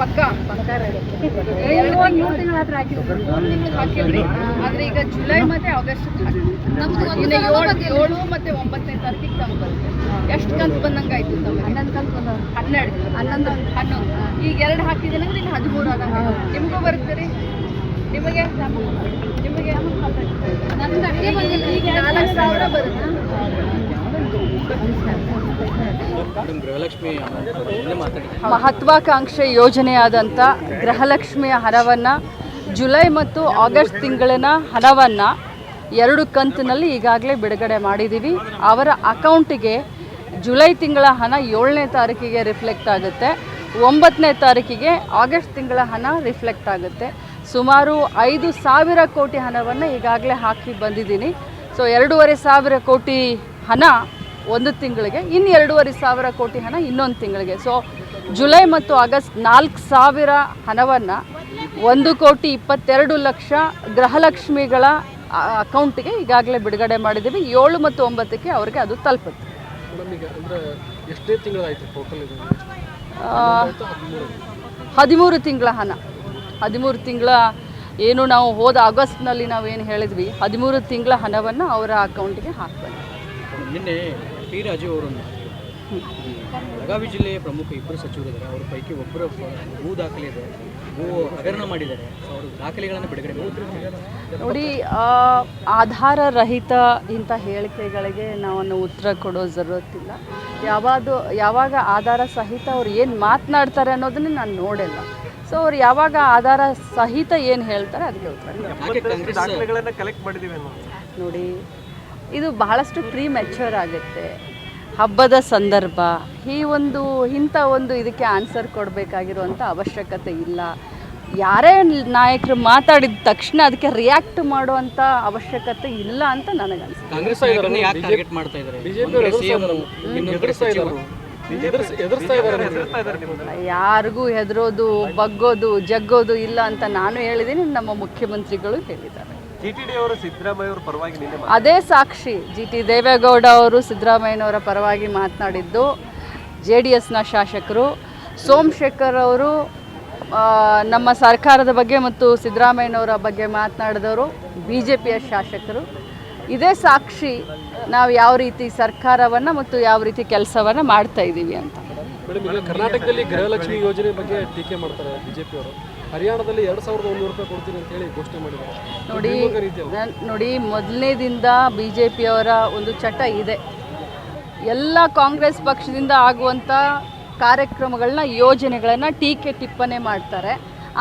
ಪಕ್ಕ ಎರಡು ಮೂರು ತಿಂಗಳ ಹತ್ರ ಹಾಕಿದ್ರಿ. ಆದ್ರೆ ಈಗ ಜುಲೈ ಮತ್ತೆ ಆಗಸ್ಟ್ ಏಳು ಮತ್ತೆ ಒಂಬತ್ತನೇ ತಾರೀಕಿಗೆ ತಮ್ಮ ಬರುತ್ತೆ. ಎಷ್ಟು ಕಂತು ಬಂದಂಗಾಯ್ತು ಹನ್ನೊಂದು ಕಂತು ಹನ್ನೆರಡು. ಹನ್ನೊಂದು. ಹನ್ನೊಂದು. ಈಗ ಎರಡು ಹಾಕಿದ್ರೆ ಇನ್ನು ಹದಿಮೂರು ಆದಂಗೆ ನಿಮಗೂ ಬರುತ್ತೆ ರೀ? ನಿಮಗೆ? ನಿಮಗೆ? ಈಗ ನಾಲ್ಕು ಸಾವಿರ ಬರುತ್ತೆ ಮೇಡಮ್ ಗೃಹಲಕ್ಷ್ಮಿ ಹಿಂದೆ ಮಾತಾಡಿ ಮಹತ್ವಾಕಾಂಕ್ಷೆ ಯೋಜನೆಯಾದಂಥ ಗೃಹಲಕ್ಷ್ಮಿಯ ಹಣವನ್ನು ಜುಲೈ ಮತ್ತು ಆಗಸ್ಟ್ ತಿಂಗಳಿನ ಹಣವನ್ನು ಎರಡು ಕಂತಿನಲ್ಲಿ ಈಗಾಗಲೇ ಬಿಡುಗಡೆ ಮಾಡಿದ್ದೀವಿ. ಅವರ ಅಕೌಂಟಿಗೆ ಜುಲೈ ತಿಂಗಳ ಹಣ ಏಳನೇ ತಾರೀಕಿಗೆ ರಿಫ್ಲೆಕ್ಟ್ ಆಗುತ್ತೆ. ಒಂಬತ್ತನೇ ತಾರೀಕಿಗೆ ಆಗಸ್ಟ್ ತಿಂಗಳ ಹಣ ರಿಫ್ಲೆಕ್ಟ್ ಆಗುತ್ತೆ. ಸುಮಾರು ಐದು ಸಾವಿರ ಕೋಟಿ ಹಣವನ್ನು ಈಗಾಗಲೇ ಹಾಕಿ ಬಂದಿದ್ದೀನಿ. ಸೊ, ಎರಡೂವರೆ ಸಾವಿರ ಕೋಟಿ ಹಣ ಒಂದು ತಿಂಗಳಿಗೆ ಇನ್ನು ಎರಡೂವರೆ ಸಾವಿರ ಕೋಟಿ ಹಣ ಇನ್ನೊಂದು ತಿಂಗಳಿಗೆ. ಸೊ ಜುಲೈ ಮತ್ತು ಆಗಸ್ಟ್ ನಾಲ್ಕು ಸಾವಿರ ಹಣವನ್ನು ಒಂದು ಕೋಟಿ ಇಪ್ಪತ್ತೆರಡು ಲಕ್ಷ ಗೃಹಲಕ್ಷ್ಮಿಗಳ ಅಕೌಂಟಿಗೆ ಈಗಾಗಲೇ ಬಿಡುಗಡೆ ಮಾಡಿದ್ದೀವಿ. ಏಳು ಮತ್ತು ಒಂಬತ್ತಕ್ಕೆ ಅವರಿಗೆ ಅದು ತಲುಪುತ್ತೆ. ಹದಿಮೂರು ತಿಂಗಳ ಹಣ. ಹದಿಮೂರು ತಿಂಗಳ ಏನು ನಾವು ಹೋದ ಆಗಸ್ಟ್ನಲ್ಲಿ ನಾವು ಏನು ಹೇಳಿದ್ವಿ ಹದಿಮೂರು ತಿಂಗಳ ಹಣವನ್ನು ಅವರ ಅಕೌಂಟಿಗೆ ಹಾಕ್ಬೇಕು. ನಿನ್ನೆ ಟಿ ರಾಜು ಅವರನ್ನು. ಬೆಳಗಾವಿ ಜಿಲ್ಲೆಯ ಪ್ರಮುಖ ಇಬ್ಬರು ಸಚಿವರಿದ್ದಾರೆ. ಅವ್ರ ಪೈಕಿ ಒಬ್ಬರು ಭೂ ದಾಖಲೆ ಇದೆ. ಭೂ ಹಗರಣ ಮಾಡಿದ್ದಾರೆ. ಸೊ ಅವರು ದಾಖಲೆಗಳನ್ನು ಬಿಡುಗಡೆ ನೋಡಿ ಆ, ಆಧಾರ ರಹಿತ ಇಂಥ ಹೇಳಿಕೆಗಳಿಗೆ ನಾವನ್ನು ಉತ್ತರ ಕೊಡೋ ಜರುರತ್ತಿಲ್ಲ ಯಾವಾಗ ಯಾವಾಗ ಆಧಾರ ಸಹಿತ ಅವ್ರು ಏನು ಮಾತನಾಡ್ತಾರೆ ಅನ್ನೋದನ್ನ ನಾನು ನೋಡಿಲ್ಲ. ಸೊ ಅವ್ರು ಯಾವಾಗ ಆಧಾರ ಸಹಿತ ಏನು ಹೇಳ್ತಾರೆ ಅದಕ್ಕೆ ಉತ್ತರ ನೋಡಿ ಇದು ಬಹಳಷ್ಟು ಪ್ರೀ ಮೆಚ್ಯೂರ್ ಆಗುತ್ತೆ. ಹಬ್ಬದ ಸಂದರ್ಭ ಈ ಒಂದು ಇಂಥ ಒಂದು ಇದಕ್ಕೆ ಆನ್ಸರ್ ಕೊಡಬೇಕಾಗಿರುವಂಥ ಅವಶ್ಯಕತೆ ಇಲ್ಲ. ಯಾರೇ ನಾಯಕರು ಮಾತಾಡಿದ ತಕ್ಷಣ ಅದಕ್ಕೆ ರಿಯಾಕ್ಟ್ ಮಾಡುವಂಥ ಅವಶ್ಯಕತೆ ಇಲ್ಲ ಅಂತ ನನಗನ್ಸುತ್ತೆ. ಯಾರಿಗೂ ಹೆದರೋದು ಬಗ್ಗೋದು ಜಗ್ಗೋದು ಇಲ್ಲ ಅಂತ ನಾನು ಹೇಳಿದ್ದೀನಿ ನಮ್ಮ ಮುಖ್ಯಮಂತ್ರಿಗಳು ಹೇಳಿದ್ದಾರೆ. ಅದೇ ಸಾಕ್ಷಿ ಜಿ ಟಿ ದೇವೇಗೌಡ ಅವರು ಸಿದ್ದರಾಮಯ್ಯನವರ ಪರವಾಗಿ ಮಾತನಾಡಿದ್ದು ಜೆ ಡಿ ಎಸ್ನ ಶಾಸಕರು. ಸೋಮಶೇಖರ್ ಅವರು ನಮ್ಮ ಸರ್ಕಾರದ ಬಗ್ಗೆ ಮತ್ತು ಸಿದ್ದರಾಮಯ್ಯನವರ ಬಗ್ಗೆ ಮಾತನಾಡಿದವರು ಬಿ ಜೆ ಪಿಯ ಶಾಸಕರು. ಇದೇ ಸಾಕ್ಷಿ ನಾವು ಯಾವ ರೀತಿ ಸರ್ಕಾರವನ್ನು ಮತ್ತು ಯಾವ ರೀತಿ ಕೆಲಸವನ್ನು ಮಾಡ್ತಾ ಇದ್ದೀವಿ ಅಂತ. ಕರ್ನಾಟಕದಲ್ಲಿ ಗೃಹಲಕ್ಷ್ಮಿ ಯೋಜನೆ ಬಗ್ಗೆ ಟೀಕೆ ಮಾಡ್ತಾರೆ ಬಿಜೆಪಿ ಅವರು ಹರಿಯಾಣದಲ್ಲಿ ಎರಡು ಸಾವಿರದ ಒಂದೂರು ರೂಪಾಯಿ ಕೊಡ್ತೀನಿ ಅಂತ ಹೇಳಿ ಘೋಷಣೆ ಮಾಡಿದ್ದಾರೆ. ನೋಡಿ ನೋಡಿ ಮೊದಲನೇದಿಂದ ಬಿ ಜೆ ಪಿಯವರ ಒಂದು ಚಟ ಇದೆ. ಎಲ್ಲ ಕಾಂಗ್ರೆಸ್ ಪಕ್ಷದಿಂದ ಆಗುವಂಥ ಕಾರ್ಯಕ್ರಮಗಳನ್ನ ಯೋಜನೆಗಳನ್ನು ಟೀಕೆ ಟಿಪ್ಪಣೆ ಮಾಡ್ತಾರೆ.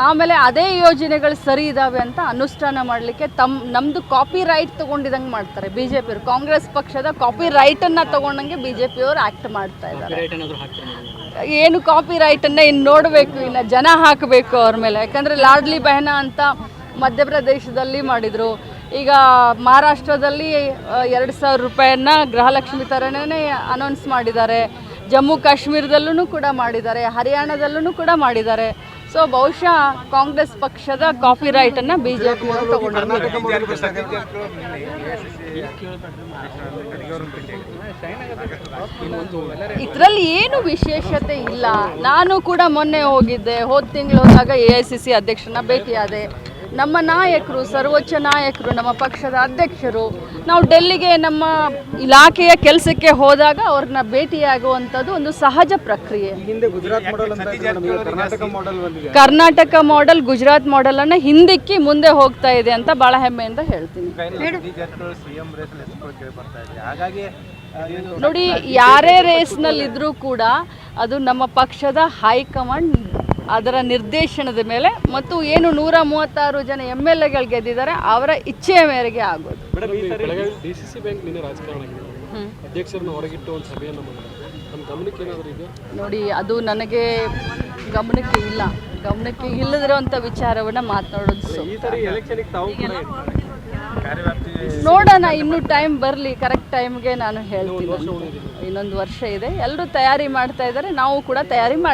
ಆಮೇಲೆ ಅದೇ ಯೋಜನೆಗಳು ಸರಿ ಇದ್ದಾವೆ ಅಂತ ಅನುಷ್ಠಾನ ಮಾಡಲಿಕ್ಕೆ ತಮ್ಮ ನಮ್ಮದು ಕಾಪಿ ರೈಟ್ ತೊಗೊಂಡಿದಂಗೆ ಮಾಡ್ತಾರೆ ಬಿ ಜೆ ಪಿಯವರು ಕಾಂಗ್ರೆಸ್ ಪಕ್ಷದ ಕಾಪಿ ರೈಟನ್ನು ತೊಗೊಂಡಂಗೆ ಬಿ ಜೆ ಪಿಯವರು ಆ್ಯಕ್ಟ್ ಮಾಡ್ತಾ ಇದ್ದಾರೆ ಏನು ಕಾಪಿ ರೈಟನ್ನು ಇನ್ನು ನೋಡಬೇಕು, ಇನ್ನು ಜನ ಹಾಕಬೇಕು ಅವ್ರ ಮೇಲೆ. ಯಾಕಂದರೆ ಲಾಡ್ಲಿ ಬಹನ ಅಂತ ಮಧ್ಯಪ್ರದೇಶದಲ್ಲಿ ಮಾಡಿದರು. ಈಗ ಮಹಾರಾಷ್ಟ್ರದಲ್ಲಿ ಎರಡು ಸಾವಿರ ರೂಪಾಯಿಯನ್ನ ಗೃಹಲಕ್ಷ್ಮಿ ಥರನೇ ಅನೌನ್ಸ್ ಮಾಡಿದ್ದಾರೆ. ಜಮ್ಮು ಕಾಶ್ಮೀರದಲ್ಲೂ ಕೂಡ ಮಾಡಿದ್ದಾರೆ ಹರಿಯಾಣದಲ್ಲೂ ಕೂಡ ಮಾಡಿದ್ದಾರೆ. ಸೊ ಬಹುಶಃ ಕಾಂಗ್ರೆಸ್ ಪಕ್ಷದ ಕಾಫಿ ರೈಟ್ ಅನ್ನ ಬಿಜೆಪಿ ಪಿ ಇದರಲ್ಲಿ ಏನು ವಿಶೇಷತೆ ಇಲ್ಲ. ನಾನು ಕೂಡ ಮೊನ್ನೆ ಹೋಗಿದ್ದೆ. ಹೋದ ತಿಂಗಳು ಹೋದಾಗ ಎ ಐ ಸಿ ಸಿ ಅಧ್ಯಕ್ಷನ ಭೇಟಿಯಾದೆ. ನಮ್ಮ ನಾಯಕರು ಸರ್ವೋಚ್ಚ ನಾಯಕರು ನಮ್ಮ ಪಕ್ಷದ ಅಧ್ಯಕ್ಷರು ನಾವು ಡೆಲ್ಲಿಗೆ ನಮ್ಮ ಇಲಾಖೆಯ ಕೆಲಸಕ್ಕೆ ಹೋದಾಗ ಅವ್ರನ್ನ ಭೇಟಿಯಾಗುವಂಥದ್ದು ಒಂದು ಸಹಜ ಪ್ರಕ್ರಿಯೆ. ಹಿಂದೆ ಗುಜರಾತ್ ಮಾಡೆಲ್ ಅಂತ ಇತ್ತು ಮೇಡಮ್, ಈಗ ಕರ್ನಾಟಕ ಮಾಡೆಲ್ ಗುಜರಾತ್ ಮಾಡೆಲ್ ಮಾಡೆಲನ್ನು ಹಿಂದಿಕ್ಕಿ ಮುಂದೆ ಹೋಗ್ತಾ ಇದೆ ಅಂತ ಬಹಳ ಹೆಮ್ಮೆಯಿಂದ ಹೇಳ್ತೀನಿ. ನೋಡಿ ಯಾರೇ ರೇಸ್ನಲ್ಲಿದ್ದರೂ ಕೂಡ ಅದು ನಮ್ಮ ಪಕ್ಷದ ಹೈಕಮಾಂಡ್ ಅದರ ನಿರ್ದೇಶನದ ಮೇಲೆ ಮತ್ತು ಏನು ನೂರ ಮೂವತ್ತಾರು ಜನ ಎಂ ಎಲ್ ಎಗಳು ಗೆದ್ದಿದ್ದಾರೆ ಅವರ ಇಚ್ಛೆಯ ಮೇರೆಗೆ ಆಗೋದು. ಮೇಡಮ್ ಈ Belagavi D C C bank ನಿನ್ನೆ ರಾಜಕಾರಣ ಆಗಿದೆ. ಅಧ್ಯಕ್ಷರನ್ನ ಹೊರಗಿಟ್ಟು ಒಂದು ಸಭೆಯನ್ನು ಮಾಡಿದ್ದಾರೆ. ನಮ್ಮ ಗಮನಕ್ಕೆ ಏನಾದರೂ ಇದೆ? ನೋಡಿ ಅದು ನನಗೆ ಗಮನಕ್ಕೆ ಇಲ್ಲ. ಗಮನಕ್ಕೆ ಇಲ್ಲದಿರುವಂಥ ವಿಚಾರವನ್ನು ಮಾತನಾಡೋದು ನೋಡೋಣ ಇನ್ನು ಟೈಮ್ ಬರಲಿ ಕರೆಕ್ಟ್ ಟೈಮ್ಗೆ ನಾನು ಹೇಳ್ತೀನಿ. ಇನ್ನೊಂದು ವರ್ಷ ಇದೆ. ಎಲ್ಲರೂ ತಯಾರಿ ಮಾಡ್ತಾ ಇದ್ದಾರೆ. ನಾವು ಕೂಡ ತಯಾರಿ ಮಾಡ್ತಾ